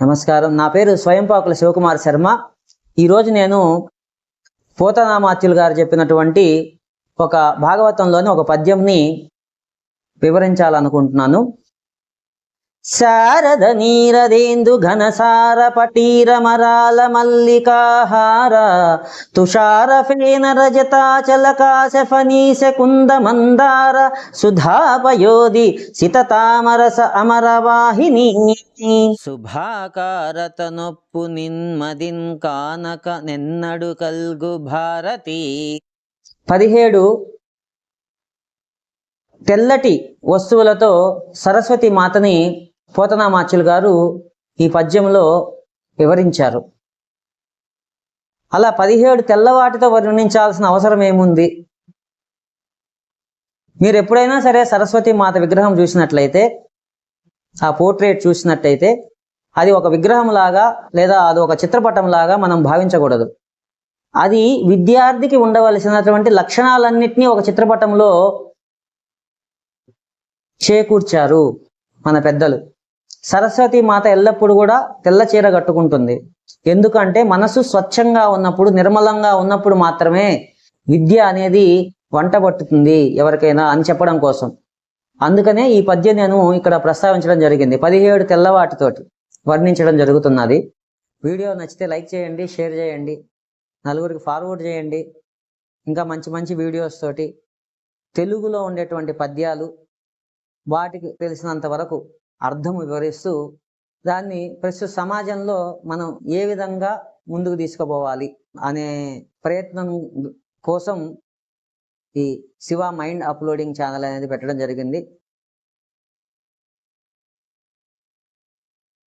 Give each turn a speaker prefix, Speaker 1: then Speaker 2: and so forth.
Speaker 1: నమస్కారం. నా పేరు స్వయంపాకుల శివకుమార్ శర్మ. ఈరోజు నేను పోతనామాత్యులు గారు చెప్పినటువంటి ఒక భాగవతంలోని ఒక పద్యంని వివరించాలనుకుంటున్నాను. శారద నీరదేందు ఘనసార పటీర మరాల మల్లికాహార తుషార ఫేన రజతాచల కాశఫనీశ కుంద మందార సుధాపయోధి సితతామరస అమరవాహిని. శుభాకారత నొప్పు నిన్మదిన్ కానక నెన్నడు కల్గు భారతి. పదిహేడు తెల్లటి వస్తువులతో సరస్వతి మాతని పోతనామాచులు గారు ఈ పద్యంలో వివరించారు. అలా పదిహేడు తెల్లవాటితో వర్ణించాల్సిన అవసరం ఏముంది? మీరు ఎప్పుడైనా సరే సరస్వతి మాత విగ్రహం చూసినట్లయితే ఆ పోర్ట్రేట్ చూసినట్టయితే అది ఒక విగ్రహం లాగా లేదా అది ఒక చిత్రపటం లాగా మనం భావించకూడదు. అది విద్యార్థికి ఉండవలసినటువంటి లక్షణాలన్నింటినీ ఒక చిత్రపటంలో చేకూర్చారు మన పెద్దలు. సరస్వతి మాత ఎల్లప్పుడూ కూడా తెల్ల చీర కట్టుకుంటుంది. ఎందుకంటే మనసు స్వచ్ఛంగా ఉన్నప్పుడు నిర్మలంగా ఉన్నప్పుడు మాత్రమే విద్య అనేది వంట పట్టుతుంది ఎవరికైనా అని చెప్పడం కోసం. అందుకనే ఈ పద్యం నేను ఇక్కడ ప్రస్తావించడం జరిగింది. పదిహేడు తెల్లవాటితోటి వర్ణించడం జరుగుతున్నది. వీడియో నచ్చితే లైక్ చేయండి షేర్ చేయండి నలుగురికి ఫార్వర్డ్ చేయండి. ఇంకా మంచి మంచి వీడియోస్ తోటి తెలుగులో ఉండేటువంటి పద్యాలు వాటికి తెలిసినంత వరకు అర్థం వివరిస్తూ దాన్ని ప్రస్తుత సమాజంలో మనం ఏ విధంగా ముందుకు తీసుకుపోవాలి అనే ప్రయత్నం కోసం ఈ శివ మైండ్ అప్లోడింగ్ ఛానల్ అనేది పెట్టడం జరిగింది.